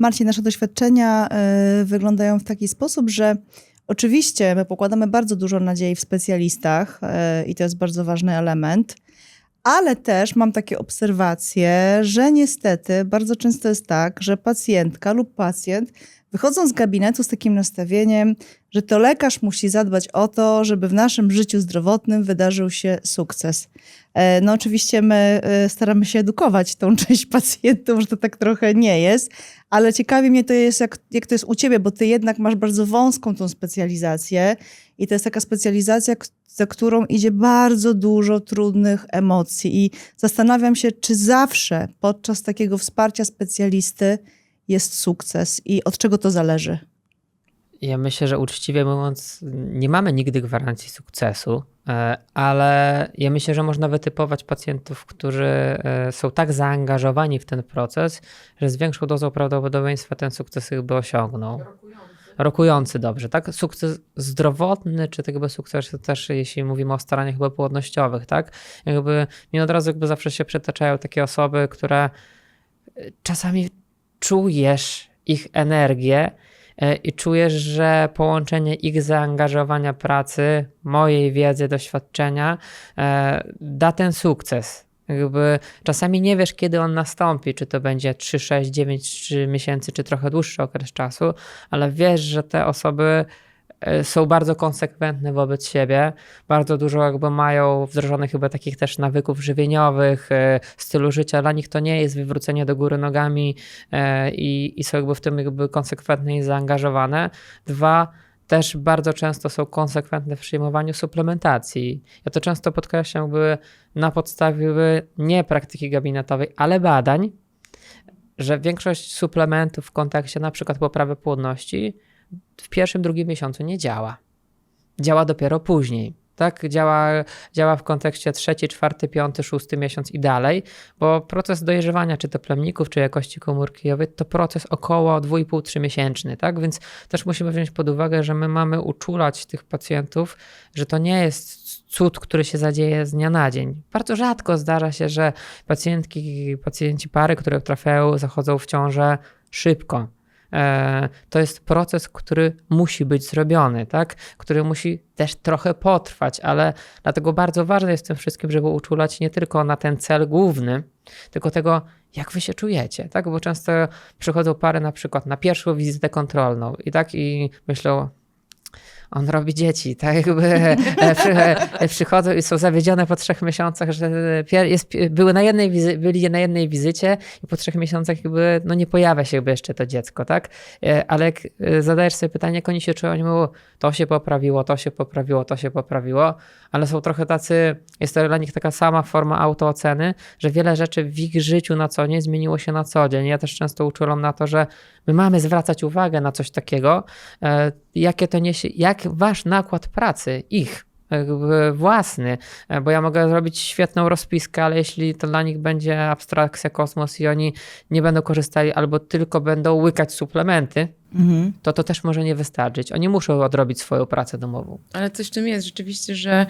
Marcin, nasze doświadczenia y, wyglądają w taki sposób, że oczywiście my pokładamy bardzo dużo nadziei w specjalistach y, i to jest bardzo ważny element, ale też mam takie obserwacje, że niestety bardzo często jest tak, że pacjentka lub pacjent wychodzą z gabinetu z takim nastawieniem, że to lekarz musi zadbać o to, żeby w naszym życiu zdrowotnym wydarzył się sukces. E, No oczywiście my e, staramy się edukować tą część pacjentów, że to tak trochę nie jest, ale ciekawi mnie to jest, jak, jak to jest u ciebie, bo ty jednak masz bardzo wąską tą specjalizację i to jest taka specjalizacja, za którą idzie bardzo dużo trudnych emocji i zastanawiam się, czy zawsze podczas takiego wsparcia specjalisty jest sukces i od czego to zależy? Ja myślę, że uczciwie mówiąc, nie mamy nigdy gwarancji sukcesu, e, ale ja myślę, że można wytypować pacjentów, którzy e, są tak zaangażowani w ten proces, że z większą dozą prawdopodobieństwa ten sukces chyba osiągną. Rokujący dobrze, tak? Sukces zdrowotny, czy tak jakby sukces też, jeśli mówimy o staraniach chyba płodnościowych, tak? Jakby mi od razu jakby zawsze się przytaczają takie osoby, które e, czasami czujesz ich energię e, i czujesz, że połączenie ich zaangażowania pracy, mojej wiedzy, doświadczenia e, da ten sukces. Jakby czasami nie wiesz, kiedy on nastąpi, czy to będzie 3, 6, 9 3 miesięcy, czy trochę dłuższy okres czasu, ale wiesz, że te osoby e, są bardzo konsekwentne wobec siebie, bardzo dużo jakby mają wdrożonych chyba takich też nawyków żywieniowych, e, stylu życia. Dla nich to nie jest wywrócenie do góry nogami e, i, i są jakby w tym jakby konsekwentne i zaangażowane. Dwa, też bardzo często są konsekwentne w przyjmowaniu suplementacji. Ja to często podkreślam jakby na podstawie nie praktyki gabinetowej, ale badań, że większość suplementów w kontekście na przykład poprawy płodności w pierwszym, drugim miesiącu nie działa. Działa dopiero później. Tak, działa, działa w kontekście trzeci, czwarty, piąty, szósty miesiąc i dalej, bo proces dojrzewania, czy to plemników, czy jakości komórkowej, to proces około 2,5-3 miesięczny, tak? Więc też musimy wziąć pod uwagę, że my mamy uczulać tych pacjentów, że to nie jest cud, który się zadzieje z dnia na dzień. Bardzo rzadko zdarza się, że pacjentki, pacjenci pary, które trafiają, zachodzą w ciążę szybko. E, To jest proces, który musi być zrobiony, tak? który musi też trochę potrwać, ale dlatego bardzo ważne jest w tym wszystkim, żeby uczulać nie tylko na ten cel główny, tylko tego, jak wy się czujecie, tak? Bo często przychodzą pary na przykład na pierwszą wizytę kontrolną i tak i myślą, on robi dzieci, tak jakby e, przy, e, przychodzą i są zawiedzione po trzech miesiącach, że jest, były na jednej wizy- byli na jednej wizycie i po trzech miesiącach jakby no nie pojawia się jakby jeszcze to dziecko, tak? E, Ale jak e, zadajesz sobie pytanie, jak oni się czują, oni mówią, to się poprawiło, to się poprawiło, to się poprawiło, ale są trochę tacy, jest to dla nich taka sama forma autooceny, że wiele rzeczy w ich życiu na co dzień zmieniło się na co dzień. Ja też często uczulam na to, że my mamy zwracać uwagę na coś takiego, e, jakie to niesie, jak wasz nakład pracy, ich, jakby własny, e, bo ja mogę zrobić świetną rozpiskę, ale jeśli to dla nich będzie abstrakcja kosmos i oni nie będą korzystali albo tylko będą łykać suplementy, Mhm. to to też może nie wystarczyć. Oni muszą odrobić swoją pracę domową. Ale coś w tym jest rzeczywiście, że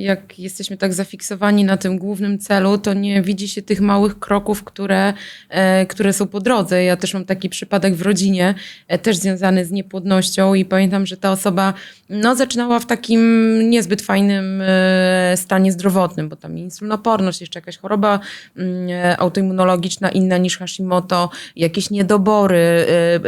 jak jesteśmy tak zafiksowani na tym głównym celu, to nie widzi się tych małych kroków, które, e, które są po drodze. Ja też mam taki przypadek w rodzinie, e, też związany z niepłodnością i pamiętam, że ta osoba no, zaczynała w takim niezbyt fajnym e, stanie zdrowotnym, bo tam insulinoporność, jeszcze jakaś choroba mm, autoimmunologiczna inna niż Hashimoto, jakieś niedobory,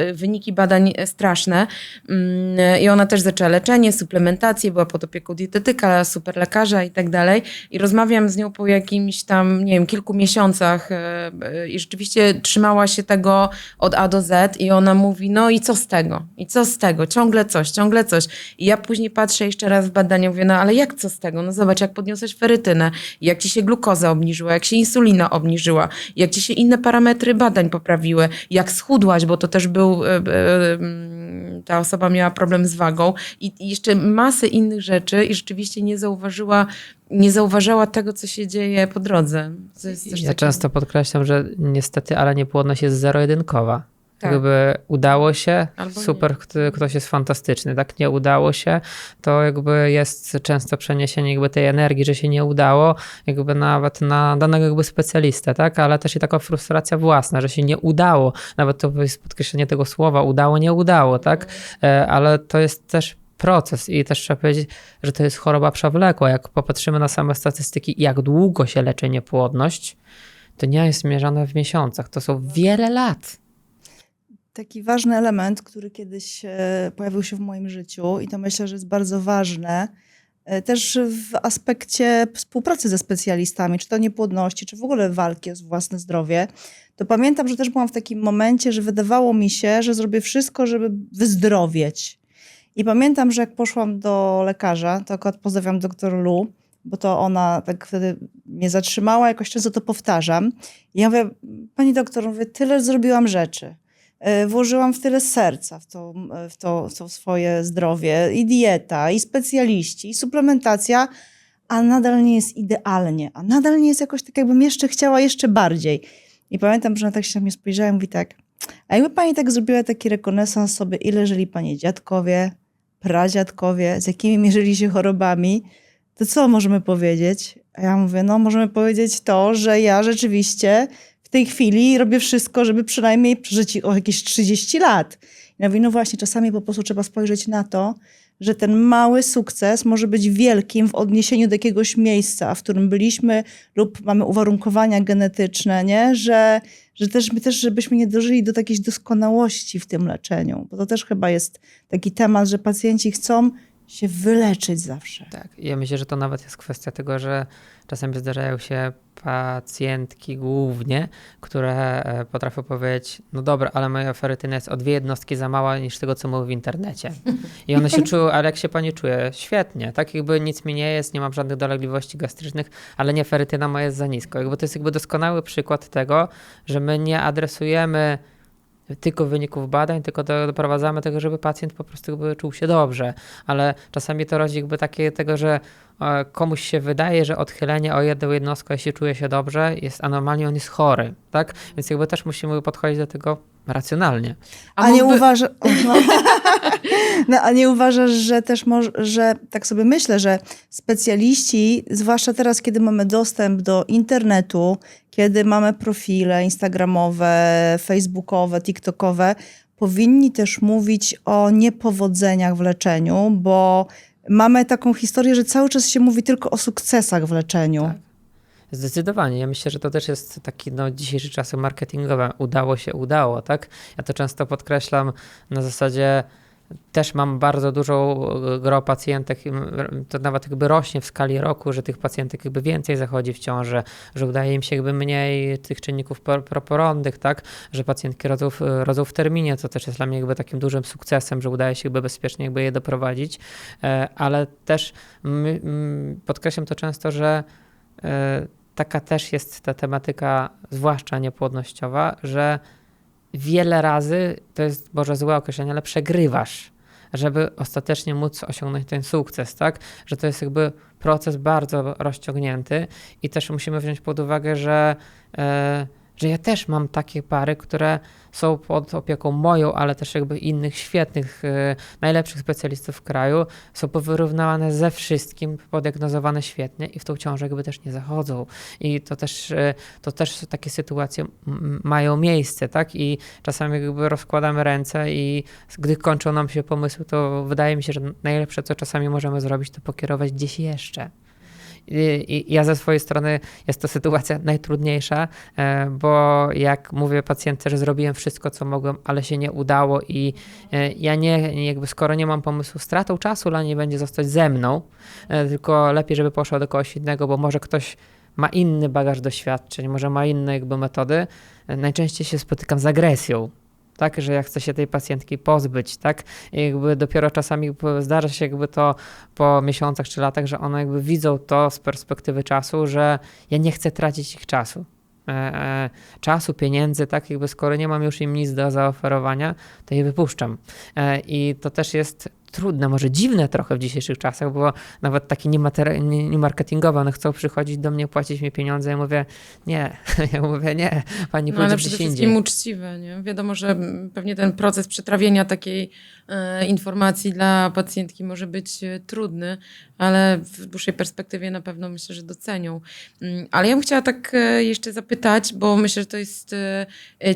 e, wyniki badań straszne. Mm, I ona też zaczęła leczenie, suplementację, była pod opieką dietetyka, super lekarza i tak dalej. I rozmawiam z nią po jakimś tam, nie wiem, kilku miesiącach e, e, i rzeczywiście trzymała się tego od A do Z i ona mówi, no i co z tego? I co z tego? Ciągle coś, ciągle coś. I ja później patrzę jeszcze raz w badania, mówię, no ale jak co z tego? No zobacz, jak podniosłeś ferytynę, jak ci się glukoza obniżyła, jak się insulina obniżyła, jak ci się inne parametry badań poprawiły, jak schudłaś, bo to też był, e, e, ta osoba miała problem z wagą i i jeszcze masę innych rzeczy i rzeczywiście nie zauważyła, nie zauważała tego, co się dzieje po drodze. Ja takie- często podkreślam, że niestety, ale niepłodność jest zero-jedynkowa. Tak. Jakby udało się, Albo super, nie. kto- ktoś jest fantastyczny. Tak nie udało się, to jakby jest często przeniesienie jakby tej energii, że się nie udało, jakby nawet na danego jakby specjalistę, tak? Ale też i taka frustracja własna, że się nie udało. Nawet to jest podkreślenie tego słowa, udało, nie udało, tak? E, Ale to jest też proces i też trzeba powiedzieć, że to jest choroba przewlekła. Jak popatrzymy na same statystyki, jak długo się leczy niepłodność, to nie jest mierzone w miesiącach, to są wiele lat. Taki ważny element, który kiedyś e, pojawił się w moim życiu i to myślę, że jest bardzo ważne, e, też w aspekcie współpracy ze specjalistami, czy to niepłodności, czy w ogóle walki o własne zdrowie, to pamiętam, że też byłam w takim momencie, że wydawało mi się, że zrobię wszystko, żeby wyzdrowieć. I pamiętam, że jak poszłam do lekarza, to akurat pozdrawiam doktor Lu, bo to ona tak wtedy mnie zatrzymała, jakoś często to powtarzam. I ja mówię, pani doktor, mówię, tyle zrobiłam rzeczy. E, Włożyłam w tyle serca w to, w, to, w to swoje zdrowie, i dieta, i specjaliści, i suplementacja, a nadal nie jest idealnie, a nadal nie jest jakoś tak, jakbym jeszcze chciała jeszcze bardziej. I pamiętam, że ona tak się na mnie spojrzała i mówi tak, a jakby pani tak zrobiła taki rekonesans sobie, ile żyli pani dziadkowie, pradziadkowie, z jakimi mierzyli się chorobami, to co możemy powiedzieć? A ja mówię, no możemy powiedzieć to, że ja rzeczywiście w tej chwili robię wszystko, żeby przynajmniej przeżyć o jakieś 30 lat. I mówię, no właśnie, czasami po prostu trzeba spojrzeć na to, że ten mały sukces może być wielkim w odniesieniu do jakiegoś miejsca, w którym byliśmy lub mamy uwarunkowania genetyczne, nie? Że, że też my też, żebyśmy nie dożyli do takiej doskonałości w tym leczeniu. Bo to też chyba jest taki temat, że pacjenci chcą się wyleczyć zawsze. Tak, ja myślę, że to nawet jest kwestia tego, że czasem zdarzają się pacjentki głównie, które e, potrafią powiedzieć, no dobra, ale moja ferytyna jest o dwie jednostki za mała niż tego, co mówię w internecie. I one się czuły, ale jak się pani czuje? Świetnie, tak jakby nic mi nie jest, nie mam żadnych dolegliwości gastrycznych, ale nie ferytyna moja jest za nisko. Jakby to jest jakby doskonały przykład tego, że my nie adresujemy tylko wyników badań, tylko do, doprowadzamy do tego, żeby pacjent po prostu jakby czuł się dobrze. Ale czasami to rodzi jakby takie tego, że e, komuś się wydaje, że odchylenie o jedną jednostkę, jeśli czuje się dobrze, jest anormalnie, on jest chory, tak? Więc jakby też musimy podchodzić do tego racjonalnie. A, nie mógłby- uważasz. No, a nie uważasz, że też może, że tak sobie myślę, że specjaliści, zwłaszcza teraz, kiedy mamy dostęp do internetu, kiedy mamy profile instagramowe, facebookowe, tiktokowe, powinni też mówić o niepowodzeniach w leczeniu, bo mamy taką historię, że cały czas się mówi tylko o sukcesach w leczeniu. Tak. Zdecydowanie. Ja myślę, że to też jest taki no, dzisiejszy czasy marketingowe. Udało się, udało, tak? Ja to często podkreślam na zasadzie też mam bardzo dużą e, gro pacjentek, to nawet jakby rośnie w skali roku, że tych pacjentek jakby więcej zachodzi w ciąży, że udaje im się jakby mniej tych czynników por- proporonnych, tak, że pacjentki rodzą rodzą w terminie, co też jest dla mnie jakby takim dużym sukcesem, że udaje się jakby bezpiecznie jakby je doprowadzić, E, ale też podkreślam to często, że e, taka też jest ta tematyka, zwłaszcza niepłodnościowa, że wiele razy, to jest może złe określenie, ale przegrywasz, żeby ostatecznie móc osiągnąć ten sukces, tak? Że to jest jakby proces bardzo rozciągnięty i też musimy wziąć pod uwagę, że, e, że ja też mam takie pary, które są pod opieką moją, ale też jakby innych świetnych, e, najlepszych specjalistów w kraju, są powyrównywane ze wszystkim, podiagnozowane świetnie i w tą ciążę jakby też nie zachodzą. I to też, e, to też takie sytuacje mają miejsce, tak? I czasami jakby rozkładamy ręce i gdy kończą nam się pomysły, to wydaje mi się, że najlepsze, co czasami możemy zrobić, to pokierować gdzieś jeszcze. I, ja ze swojej strony jest to sytuacja najtrudniejsza, e, bo jak mówię pacjentce, że zrobiłem wszystko, co mogłem, ale się nie udało i e, ja nie, jakby skoro nie mam pomysłu, stratą czasu dla niej będzie zostać ze mną, e, tylko lepiej, żeby poszła do kogoś innego, bo może ktoś ma inny bagaż doświadczeń, może ma inne jakby metody. Najczęściej się spotykam z agresją. Tak, że ja chcę się tej pacjentki pozbyć, tak? I jakby dopiero czasami zdarza się jakby to po miesiącach czy latach, że one jakby widzą to z perspektywy czasu, że ja nie chcę tracić ich czasu. E, e, czasu, pieniędzy, tak jakby skoro nie mam już im nic do zaoferowania, to je wypuszczam. E, I to też jest trudne, może dziwne trochę w dzisiejszych czasach, bo nawet takie niemateri- nie, nie marketingowe, one chcą przychodzić do mnie, płacić mi pieniądze. Ja mówię, nie, ja mówię, nie, pani No, ale przede wszystkim uczciwe. Nie? Wiadomo, że pewnie ten proces przetrawienia takiej e, informacji dla pacjentki może być e, trudny, ale w dłuższej perspektywie na pewno myślę, że docenią. Mm, Ale ja bym chciała tak e, jeszcze zapytać, bo myślę, że to jest e,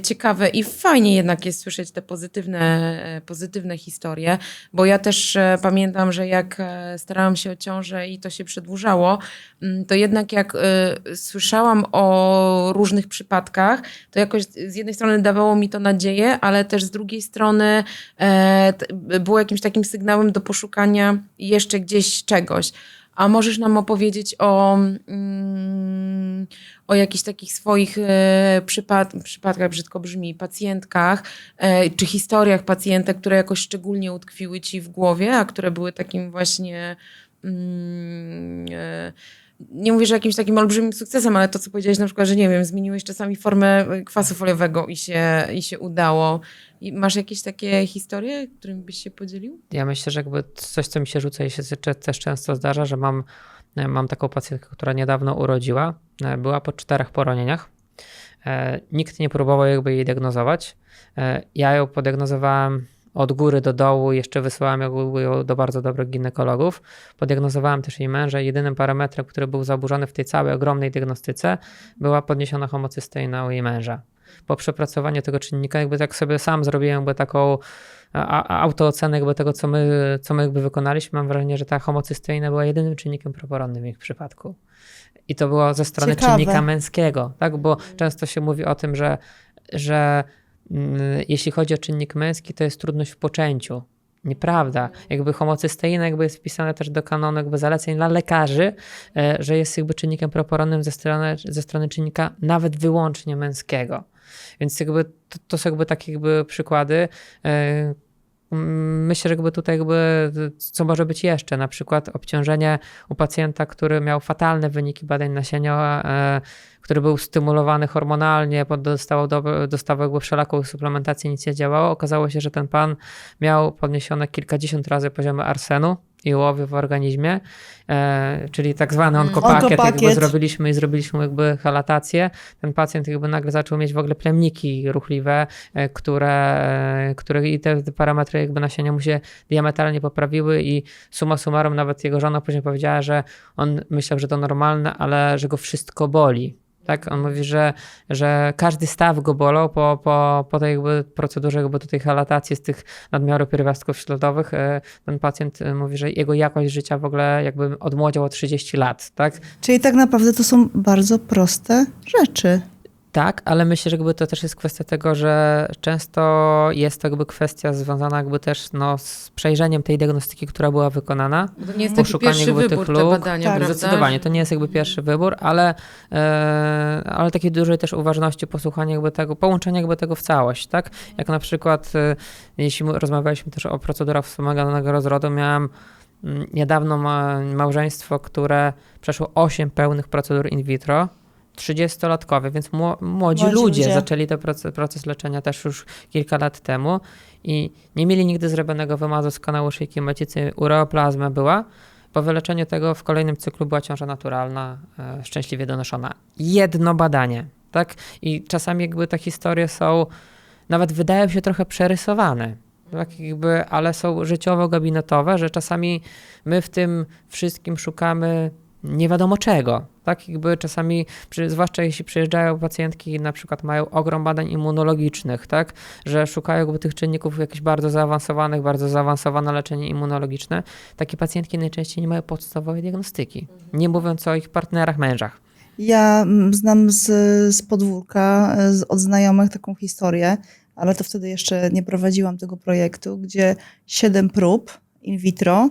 ciekawe i fajnie jednak jest słyszeć te pozytywne, pozytywne historie, bo ja też e, pamiętam, że jak e, starałam się o ciążę i to się przedłużało, mm, to jednak jak e, słyszałam o różnych przypadkach, to jakoś z jednej strony dawało mi to nadzieję, ale też z drugiej strony było jakimś takim sygnałem do poszukania jeszcze gdzieś czegoś. A możesz nam opowiedzieć o, mm, o jakichś takich swoich e, przypad- przypadkach, brzydko brzmi, pacjentkach, e, czy historiach pacjentek, które jakoś szczególnie utkwiły ci w głowie, a które były takim właśnie. Mm, e, nie mówię, że jakimś takim olbrzymim sukcesem, ale to, co powiedziałeś na przykład, że nie wiem, zmieniłeś czasami formę kwasu foliowego i się, i się udało. I masz jakieś takie historie, którymi byś się podzielił? Ja myślę, że jakby coś, co mi się rzuca i się też często zdarza, że mam, e, mam taką pacjentkę, która niedawno urodziła, e, była po czterech poronieniach. E, Nikt nie próbował jakby jej diagnozować. Ja ją podiagnozowałem od góry do dołu, jeszcze wysyłałem ją do bardzo dobrych ginekologów. Podiagnozowałem też jej męża. Jedynym parametrem, który był zaburzony w tej całej ogromnej diagnostyce, była podniesiona homocysteina u jej męża. Po przepracowaniu tego czynnika, jakby tak sobie sam zrobiłem jakby taką autoocenę jakby tego, co my, co my jakby wykonaliśmy, mam wrażenie, że ta homocysteina była jedynym czynnikiem proporonnym w ich przypadku. I to było ze strony Ciekawe. czynnika męskiego, tak? Bo często się mówi o tym, że, że jeśli chodzi o czynnik męski, to jest trudność w poczęciu. Nieprawda. Jakby homocysteina jakby jest wpisane też do kanonu jakby zaleceń dla lekarzy, e, że jest jakby czynnikiem proporonnym ze strony, ze strony czynnika nawet wyłącznie męskiego. Więc jakby to, to są jakby takie jakby przykłady. Myślę, że jakby tutaj jakby, co może być jeszcze, na przykład obciążenie u pacjenta, który miał fatalne wyniki badań nasienia, e, który był stymulowany hormonalnie, dostawał, do, dostawał jakby wszelaką suplementację, nic nie działało. Okazało się, że ten pan miał podniesione kilkadziesiąt razy poziomy arsenu i ołowiu w organizmie, e, czyli tak zwany Mm. onkopakiet, jakby Onkopakiet. zrobiliśmy i zrobiliśmy jakby halatację. Ten pacjent jakby nagle zaczął mieć w ogóle plemniki ruchliwe, e, które, e, które i te, te parametry jakby nasienia mu się diametralnie poprawiły i summa summarum nawet jego żona później powiedziała, że on myślał, że to normalne, ale że go wszystko boli. Tak, on mówi, że, że każdy staw go bolał po, po, po tej jakby procedurze jakby tutaj halatacji z tych nadmiaru pierwiastków śladowych. e, Ten pacjent e, mówi, że jego jakość życia w ogóle jakby odmłodział o 30 lat, tak? Czyli tak naprawdę to są bardzo proste rzeczy. Tak, ale myślę, że jakby to też jest kwestia tego, że często jest to jakby kwestia związana jakby też no, z przejrzeniem tej diagnostyki, która była wykonana. Bo to nie jest taki Poszukanie pierwszy jakby tych wybór, te luk. badania, Tak. prawda? Zdecydowanie, to nie jest jakby pierwszy wybór, ale, e, ale takiej dużej też uważności, posłuchania jakby tego, połączenia jakby tego w całość, tak? Jak na przykład, e, jeśli rozmawialiśmy też o procedurach wspomaganego rozrodu, miałem mm, niedawno ma, małżeństwo, które przeszło 8 pełnych procedur in vitro, 30-latkowie, więc mło- młodzi, Młodzi ludzie, ludzie. zaczęli ten proces, proces leczenia też już kilka lat temu i nie mieli nigdy zrobionego wymazu z kanału szyjki macicy, ureoplazma była. Po wyleczeniu tego w kolejnym cyklu była ciąża naturalna, e, szczęśliwie donoszona. Jedno badanie, tak? I czasami jakby te historie są, nawet wydają się trochę przerysowane, tak jakby, ale są życiowo-gabinetowe, że czasami my w tym wszystkim szukamy nie wiadomo czego. Tak jakby czasami, zwłaszcza jeśli przyjeżdżają pacjentki, na przykład mają ogrom badań immunologicznych, tak, że szukają jakby tych czynników jakichś bardzo zaawansowanych, bardzo zaawansowane leczenie immunologiczne, takie pacjentki najczęściej nie mają podstawowej diagnostyki, nie mówiąc o ich partnerach, mężach. Ja mm, znam z, z podwórka, e, z, od znajomych taką historię, ale to wtedy jeszcze nie prowadziłam tego projektu, gdzie siedem prób in vitro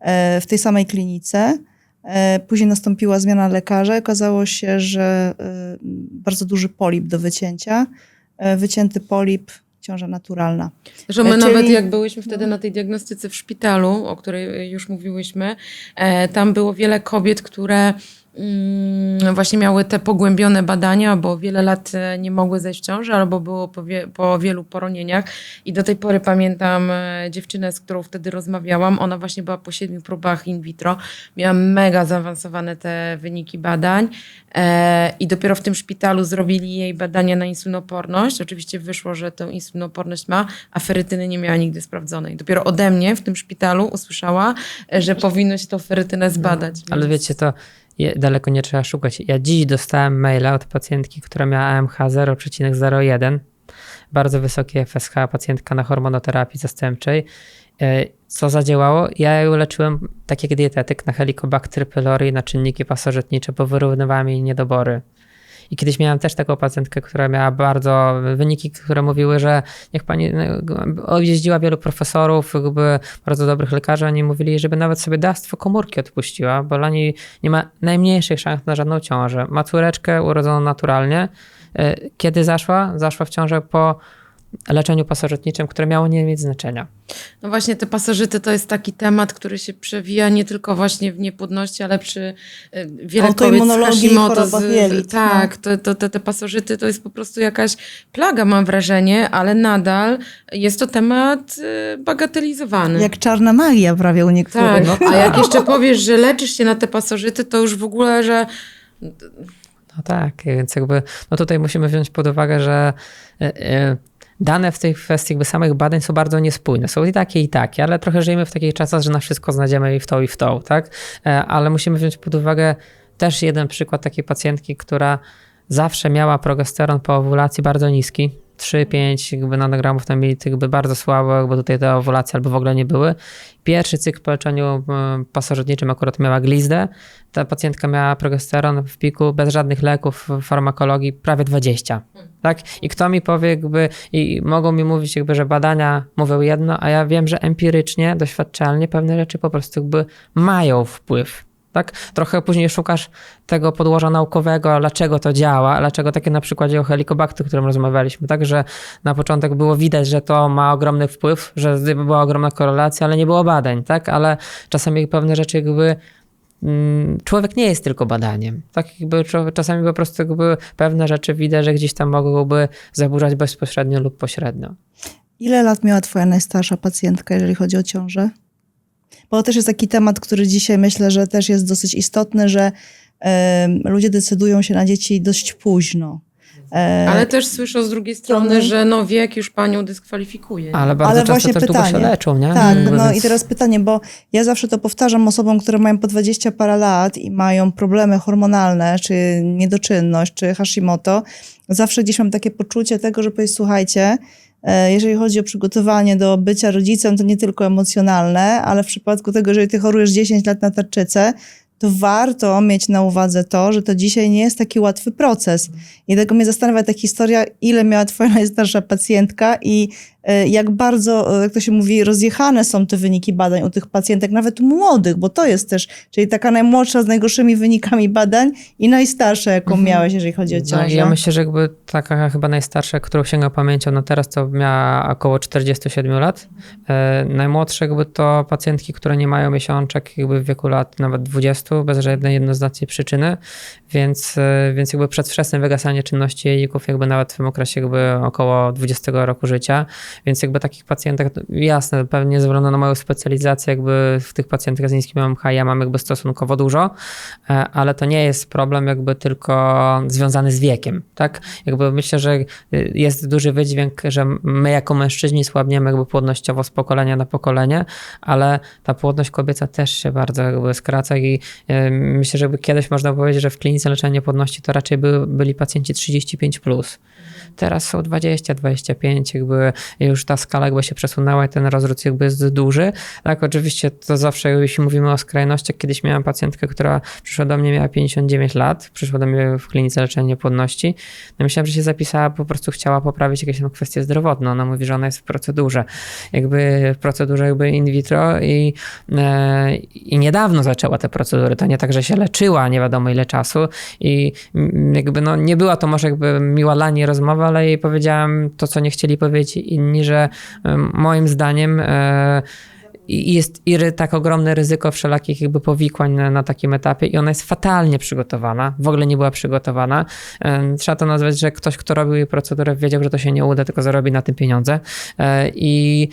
e, w tej samej klinice. E, Później nastąpiła zmiana lekarza. Okazało się, że e, bardzo duży polip do wycięcia. E, Wycięty polip, ciąża naturalna. Że my Czyli- nawet jak byłyśmy wtedy na tej diagnostyce w szpitalu, o której już mówiłyśmy, tam było wiele kobiet, które właśnie miały te pogłębione badania, bo wiele lat e, nie mogły zejść w ciąży albo było po, wie, po wielu poronieniach. I do tej pory pamiętam e, dziewczynę, z którą wtedy rozmawiałam. Ona właśnie była po siedmiu próbach in vitro. Miała mega zaawansowane te wyniki badań e, i dopiero w tym szpitalu zrobili jej badania na insulinoporność. Oczywiście wyszło, że tę insulinoporność ma, a ferytyny nie miała nigdy sprawdzonej. Dopiero ode mnie w tym szpitalu usłyszała, że powinno się tą ferytynę zbadać. Ale Więc- wiecie, to daleko nie trzeba szukać. Ja dziś dostałem maila od pacjentki, która miała AMH 0,01, bardzo wysokie FSH, pacjentka na hormonoterapii zastępczej. E, Co zadziałało? Ja ją leczyłem tak jak dietetyk na Helicobacter pylori na czynniki pasożytnicze, bo wyrównywałem jej niedobory. I kiedyś miałem też taką pacjentkę, która miała bardzo wyniki, które mówiły, że niech pani no, jeździła wielu profesorów, jakby bardzo dobrych lekarzy, oni mówili, żeby nawet sobie dawstwo komórki odpuściła, bo dla niej nie ma najmniejszych szans na żadną ciążę. Ma córeczkę urodzoną naturalnie. E, Kiedy zaszła? Zaszła w ciążę po leczeniu pasożytniczym, które miało nie mieć znaczenia. No właśnie te pasożyty to jest taki temat, który się przewija nie tylko właśnie w niepłodności, ale przy e, wiele kobiet z Hashimoto. chorobach jelit, tak, to, to, te, te pasożyty to jest po prostu jakaś plaga, mam wrażenie, ale nadal jest to temat e, bagatelizowany. Jak czarna magia prawie u niektórych. tak, a jak jeszcze powiesz, że leczysz się na te pasożyty, to już w ogóle, że No tak, więc jakby no tutaj musimy wziąć pod uwagę, że e, dane w tej kwestii samych badań są bardzo niespójne. Są i takie, i takie, ale trochę żyjemy w takich czasach, że na wszystko znajdziemy i w to, i w to, tak? E, Ale musimy wziąć pod uwagę też jeden przykład takiej pacjentki, która zawsze miała progesteron po owulacji bardzo niski, 3-5 jakby nanogramów na mililitr, bardzo słabo, jakby tutaj te owulacje albo w ogóle nie były. Pierwszy cykl po leczeniu pasożytniczym akurat miała glizdę. Ta pacjentka miała progesteron w piku bez żadnych leków, farmakologii prawie 20. Tak? I kto mi powie, jakby, i mogą mi mówić, jakby, że badania mówią jedno, a ja wiem, że empirycznie, doświadczalnie pewne rzeczy po prostu jakby mają wpływ. Tak? Trochę później szukasz tego podłoża naukowego, dlaczego to działa, dlaczego takie na przykładzie o helikobakter, o którym rozmawialiśmy, tak, że na początek było widać, że to ma ogromny wpływ, że była ogromna korelacja, ale nie było badań, tak, ale czasami pewne rzeczy jakby człowiek nie jest tylko badaniem. Tak jakby czasami po prostu jakby pewne rzeczy widać, że gdzieś tam mogłyby zaburzać bezpośrednio lub pośrednio. Ile lat miała twoja najstarsza pacjentka, jeżeli chodzi o ciążę? Bo też jest taki temat, który dzisiaj myślę, że też jest dosyć istotny, że em, ludzie decydują się na dzieci dość późno. E, ale też słyszę z drugiej strony, strony- że no wiek już panią dyskwalifikuje. Ale bardzo Ale często właśnie też długo się pytanie. leczą, nie? Tak, Jakby no więc- i teraz pytanie, bo ja zawsze to powtarzam osobom, które mają po 20 parę lat i mają problemy hormonalne, czy niedoczynność, czy Hashimoto, zawsze gdzieś mam takie poczucie tego, że powiedzieć, słuchajcie, e, jeżeli chodzi o przygotowanie do bycia rodzicem, to nie tylko emocjonalne, ale w przypadku tego, jeżeli ty chorujesz 10 lat na tarczycę, to warto mieć na uwadze to, że to dzisiaj nie jest taki łatwy proces. I tego mnie zastanawia ta historia, ile miała twoja najstarsza pacjentka i jak bardzo, e, jak to się mówi, rozjechane są te wyniki badań u tych pacjentek, nawet młodych, bo to jest też, czyli taka najmłodsza z najgorszymi wynikami badań i najstarsza, jaką miałeś, jeżeli chodzi o No, ciążę. ja myślę, że jakby taka chyba najstarsza, którą sięgam pamięcią na teraz, to miała około 47 lat. E, najmłodsze jakby to pacjentki, które nie mają miesiączek jakby w wieku lat nawet 20, bez żadnej jednoznacznej przyczyny, więc, e, więc jakby przedwczesne wygasanie czynności jajników jakby nawet w tym okresie jakby około 20 roku życia, więc jakby takich pacjentek, no, jasne, pewnie ze względu na moją specjalizację jakby w tych pacjentkach z niskim MH ja mam jakby stosunkowo dużo, e, ale to nie jest problem jakby tylko związany z wiekiem, tak? Jakby myślę, że jest duży wydźwięk, że my jako mężczyźni słabniemy jakby płodnościowo z pokolenia na pokolenie, ale ta płodność kobieca też się bardzo jakby skraca i y, myślę, że kiedyś można powiedzieć, że w klinice leczenia niepłodności to raczej by, byli pacjenci 35+. Plus. Teraz są 20, 25, jakby już ta skala jakby się przesunęła i ten rozród jakby jest duży. Tak, oczywiście to zawsze, jeśli mówimy o skrajnościach, kiedyś miałam pacjentkę, która przyszła do mnie, miała 59 lat, przyszła do mnie w klinice leczenia niepłodności. No myślałem, że się zapisała, po prostu chciała poprawić jakieś tam kwestie zdrowotne. Ona mówi, że ona jest w procedurze, jakby w procedurze jakby in vitro i, e, i niedawno zaczęła te procedury. To nie tak, że się leczyła nie wiadomo ile czasu i jakby no nie była to może jakby miła dla niej rozmowa, ale jej powiedziałem to, co nie chcieli powiedzieć inni, że moim zdaniem e, jest i ry- tak ogromne ryzyko wszelakich jakby powikłań na, na takim etapie i ona jest fatalnie przygotowana, w ogóle nie była przygotowana. Em, Trzeba to nazwać, że ktoś, kto robił jej procedurę, wiedział, że to się nie uda, tylko zarobi na tym pieniądze. E, e, i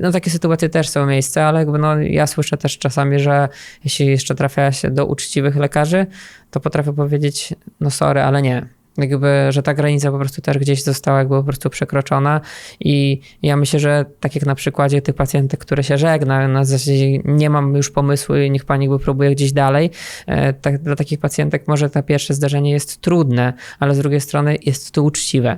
no, takie sytuacje też są miejsce, ale jakby no, ja słyszę też czasami, że jeśli jeszcze trafia się do uczciwych lekarzy, to potrafię powiedzieć, no sorry, ale nie. Jakby, że ta granica po prostu też gdzieś została jakby po prostu przekroczona i ja myślę, że tak jak na przykładzie tych pacjentek, które się żegna, na zasadzie nie mam już pomysłu i niech pani jakby próbuje gdzieś dalej, e, tak, dla takich pacjentek może to pierwsze zdarzenie jest trudne, ale z drugiej strony jest to uczciwe.